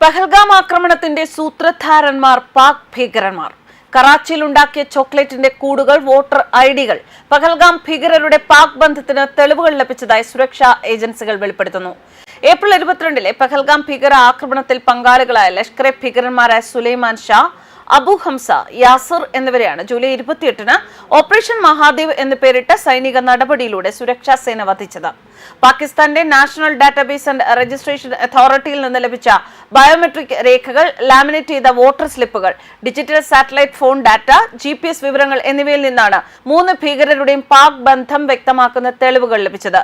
പഹൽഗാം ആക്രമണത്തിന്റെ സൂത്രധാരന്മാർ പാക് ഭീകരന്മാർ. കറാച്ചിയിൽ ഉണ്ടാക്കിയ ചോക്ലേറ്റിന്റെ കൂടുകൾ വോട്ടർ ഐ ഡികൾ. പഹൽഗാം ഭീകരരുടെ പാക് ബന്ധത്തിന് തെളിവുകൾ ലഭിച്ചതായി സുരക്ഷാ ഏജൻസികൾ വെളിപ്പെടുത്തുന്നു. ഏപ്രിൽ ഇരുപത്തിരണ്ടിലെ പഹൽഗാം ഭീകര ആക്രമണത്തിൽ പങ്കാളികളായ ലഷ്കറെ ഭീകരന്മാരായ സുലൈമാൻ ഷാ അബു ഹംസ യാസർ എന്നിവരെയാണ് ജൂലൈ ഇരുപത്തിയെട്ടിന് ഓപ്പറേഷൻ മഹാദേവ് എന്ന് പേരിട്ട സൈനിക നടപടിയിലൂടെ സുരക്ഷാ സേന വധിച്ചത്. പാകിസ്ഥാന്റെ നാഷണൽ ഡാറ്റാബേസ് ആൻഡ് രജിസ്ട്രേഷൻ അതോറിറ്റിയിൽ നിന്ന് ലഭിച്ച ബയോമെട്രിക് രേഖകൾ ലാമിനേറ്റ് ചെയ്ത വോട്ടർ സ്ലിപ്പുകൾ digital satellite phone data G വിവരങ്ങൾ എന്നിവയിൽ നിന്നാണ് മൂന്ന് ഭീകരരുടെയും പാക് ബന്ധം വ്യക്തമാക്കുന്ന തെളിവുകൾ ലഭിച്ചത്.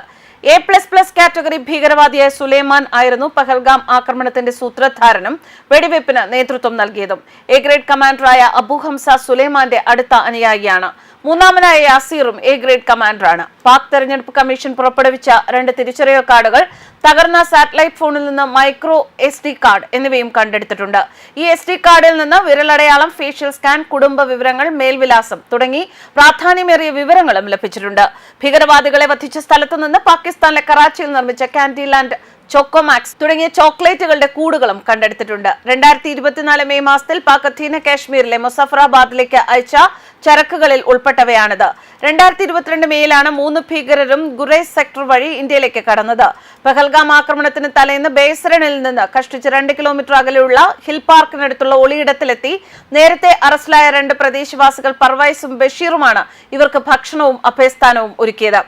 എ പ്ലസ് പ്ലസ് കാറ്റഗറി ഭീകരവാദിയായ സുലൈമാൻ ആയിരുന്നു പഹൽഗാം ആക്രമണത്തിന്റെ സൂത്രധാരനും വെടിവയ്പ്പിന് നേതൃത്വം നൽകിയതും. എ ഗ്രേഡ് കമാൻഡറായ അബു ഹംസ സുലൈമാന്റെ അടുത്ത അനുയായിയാണ്. മൂന്നാമനായ യാസീറും എ ഗ്രേഡ് കമാൻഡറാണ്. പാക് തെരഞ്ഞെടുപ്പ് കമ്മീഷൻ പുറപ്പെടുവിച്ച രണ്ട് തിരിച്ചറിയൽ കാർഡുകൾ തകർന്ന സാറ്റലൈറ്റ് ഫോണിൽ നിന്ന് മൈക്രോ എസ് ഡി കാർഡ് എന്നിവയും കണ്ടെടുത്തിട്ടുണ്ട്. ഈ എസ് ഡി കാർഡിൽ നിന്ന് വിരലടയാളം ഫേഷ്യൽ സ്കാൻ കുടുംബ വിവരങ്ങൾ മേൽവിലാസം തുടങ്ങി പ്രാധാന്യമേറിയ വിവരങ്ങളും ലഭിച്ചിട്ടുണ്ട്. ഭീകരവാദികളെ വധിച്ച സ്ഥലത്തുനിന്ന് പാകിസ്ഥാനിലെ കറാച്ചിയിൽ നിർമ്മിച്ച കാൻഡിലാൻഡ് ചോക്കോമാക്സ് തുടങ്ങിയ ചോക്ലേറ്റുകളുടെ കൂടുകളും കണ്ടെടുത്തിട്ടുണ്ട്. രണ്ടായിരത്തി ഇരുപത്തിനാല് മെയ് മാസത്തിൽ പാക് അധീന കാശ്മീരിലെ മുസഫറാബാദിലേക്ക് അയച്ച ചരക്കുകളിൽ ഉൾപ്പെട്ടവയാണിത്. രണ്ടായിരത്തി ഇരുപത്തിരണ്ട് മെയ്യിലാണ് മൂന്ന് ഭീകരരും ഗുറേസ് സെക്ടർ വഴി ഇന്ത്യയിലേക്ക് കടന്നത്. പെഹൽഗാം ആക്രമണത്തിന് തലേന്ന് ബേസരണിൽ നിന്ന് കഷ്ടിച്ച് രണ്ട് കിലോമീറ്റർ അകലെയുള്ള ഹിൽ പാർക്കിനടുത്തുള്ള ഒളിയിടത്തിലെത്തി നേരത്തെ അറസ്റ്റിലായ രണ്ട് പ്രദേശവാസികൾ പർവൈസും ബഷീറുമാണ് ഇവർക്ക് ഭക്ഷണവും അഭയസ്ഥാനവും ഒരുക്കിയത്.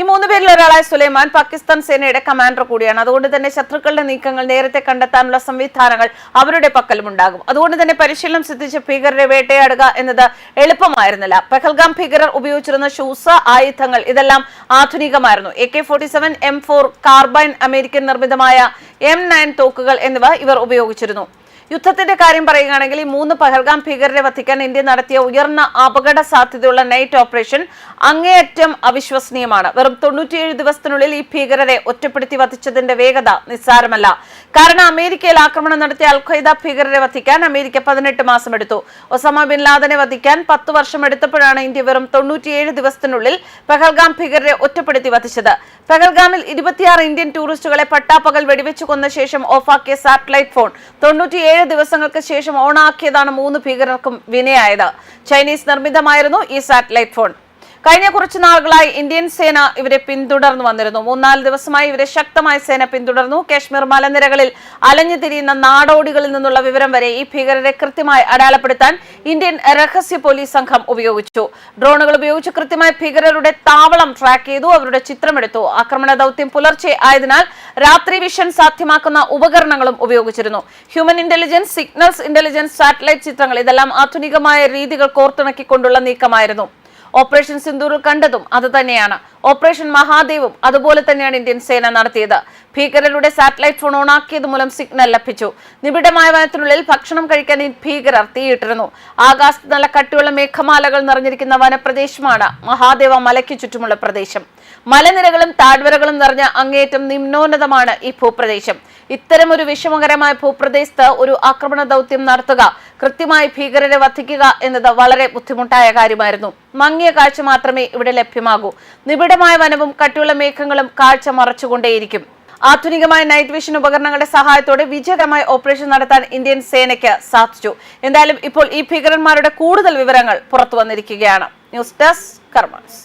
ഈ മൂന്ന് പേരിൽ ഒരാളായ സുലൈമാൻ പാകിസ്ഥാൻ സേനയുടെ കമാൻഡർ കൂടിയാണ്. അതുകൊണ്ട് തന്നെ ശത്രുക്കളുടെ നീക്കങ്ങൾ നേരത്തെ കണ്ടെത്താനുള്ള സംവിധാനങ്ങൾ അവരുടെ പക്കലും ഉണ്ടാകും. അതുകൊണ്ട് തന്നെ പരിശീലനം സിദ്ധിച്ച ഭീകരരെ വേട്ടയാടുക എന്നത് എളുപ്പമായിരുന്നില്ല. പെഹൽഗാം ഭീകരർ ഉപയോഗിച്ചിരുന്ന ഷൂസ് ആയുധങ്ങൾ ഇതെല്ലാം ആധുനികമായിരുന്നു. A K forty seven M four carbine American നിർമ്മിതമായ എം നയൻ തോക്കുകൾ എന്നിവ ഇവർ ഉപയോഗിച്ചിരുന്നു. യുദ്ധത്തിന്റെ കാര്യം പറയുകയാണെങ്കിൽ ഈ മൂന്ന് പഹൽഗാം ഭീകരരെ വധിക്കാൻ ഇന്ത്യ നടത്തിയ ഉയർന്ന അപകട സാധ്യതയുള്ള നൈറ്റ് ഓപ്പറേഷൻ അങ്ങേയറ്റം അവിശ്വസനീയമാണ്. വെറും തൊണ്ണൂറ്റിയേഴ് ദിവസത്തിനുള്ളിൽ ഈ ഭീകരരെ ഒറ്റപ്പെടുത്തി വധിച്ചതിന്റെ വേഗത നിസ്സാരമല്ല. കാരണം അമേരിക്കയിൽ ആക്രമണം നടത്തിയ അൽഖയ്ദ ഭീകരരെ വധിക്കാൻ അമേരിക്ക പതിനെട്ട് മാസം എടുത്തു. ഒസാമ ബിൻ ലാദനെ വധിക്കാൻ പത്ത് വർഷം എടുത്തപ്പോഴാണ് ഇന്ത്യ വെറും തൊണ്ണൂറ്റിയേഴ് ദിവസത്തിനുള്ളിൽ പെഹൽഗാം ഭീകരരെ ഒറ്റപ്പെടുത്തി വധിച്ചത്. പെഹൽഗാമിൽ ഇരുപത്തിയാറ് ഇന്ത്യൻ ടൂറിസ്റ്റുകളെ പട്ടാപ്പകൽ വെടിവെച്ചു കൊന്ന ശേഷം ഓഫാക്കിയ സാറ്റലൈറ്റ് ഫോൺ. തൊണ്ണൂറ്റിയേഴ് ദിവസങ്ങൾക്ക് ശേഷം ഓണാക്കിയതാണ് മൂന്ന് ഭീകരർക്കും വിനയായത്. ചൈനീസ് നിർമ്മിതമായിരുന്നു ഈ സാറ്റലൈറ്റ് ഫോൺ. കഴിഞ്ഞ കുറച്ചു നാളുകളായി ഇന്ത്യൻ സേന ഇവരെ പിന്തുടർന്നു വന്നിരുന്നു. മൂന്നാൽ ദിവസമായി ഇവരെ ശക്തമായ സേന പിന്തുടർന്നു. കാശ്മീർ മലനിരകളിൽ അലഞ്ഞു തിരിയുന്ന നാടോടികളിൽ നിന്നുള്ള വിവരം വരെ ഈ ഭീകരരെ കൃത്യമായി അടയാളപ്പെടുത്താൻ ഇന്ത്യൻ രഹസ്യ പോലീസ് സംഘം ഉപയോഗിച്ചു. ഡ്രോണുകൾ ഉപയോഗിച്ച് കൃത്യമായി ഭീകരരുടെ താവളം ട്രാക്ക് ചെയ്തു. അവരുടെ ചിത്രമെടുത്തു. ആക്രമണ ദൗത്യം പുലർച്ചെ ആയതിനാൽ രാത്രി വിഷൻ സാധ്യമാക്കുന്ന ഉപകരണങ്ങളും ഉപയോഗിച്ചിരുന്നു. Human intelligence signals intelligence satellite ചിത്രങ്ങൾ ഇതെല്ലാം ആധുനികമായ രീതികൾ കോർത്തിണക്കിക്കൊണ്ടുള്ള നീക്കമായിരുന്നു. ഓപ്പറേഷൻ സിന്ദൂറിൽ കണ്ടതും അത് തന്നെയാണ്. ഓപ്പറേഷൻ മഹാദേവും അതുപോലെ തന്നെയാണ് ഇന്ത്യൻ സേന നടത്തിയത്. ഭീകരരുടെ സാറ്റലൈറ്റ് ഫോൺ ഓണാക്കിയത് മൂലം സിഗ്നൽ ലഭിച്ചു. നിബിഡമായ വനത്തിനുള്ളിൽ ഭക്ഷണം കഴിക്കാൻ ഭീകരർ തീയിട്ടിരുന്നു. ആകാശത്ത് നല്ല കട്ടിയുള്ള മേഘമാലകൾ നിറഞ്ഞിരിക്കുന്ന വനപ്രദേശമാണ് മഹാദേവ മലയ്ക്ക് ചുറ്റുമുള്ള പ്രദേശം. മലനിരകളും താഴ്വരകളും നിറഞ്ഞ അങ്ങേയറ്റം നിമ്നോന്നതമാണ് ഈ ഭൂപ്രദേശം. ഇത്തരം ഒരു വിഷമകരമായ ഭൂപ്രദേശത്ത് ഒരു ആക്രമണ ദൗത്യം നടത്തുക കൃത്യമായി ഭീകരരെ വധിക്കുക എന്നത് വളരെ ബുദ്ധിമുട്ടായ കാര്യമായിരുന്നു. മങ്ങിയ കാഴ്ച മാത്രമേ ഇവിടെ ലഭ്യമാകൂ. നിബിഡമായ വനവും കട്ടിയുള്ള മേഘങ്ങളും കാഴ്ച മറച്ചുകൊണ്ടേയിരിക്കും. ആധുനികമായ നൈറ്റ് വിഷൻ ഉപകരണങ്ങളുടെ സഹായത്തോടെ വിജയകരമായ ഓപ്പറേഷൻ നടത്താൻ ഇന്ത്യൻ സേനയ്ക്ക് സാധിച്ചു. എന്തായാലും ഇപ്പോൾ ഈ ഭീകരന്മാരുടെ കൂടുതൽ വിവരങ്ങൾ പുറത്തു വന്നിരിക്കുകയാണ് ന്യൂസ് ഡെസ്ക് കർമാസ്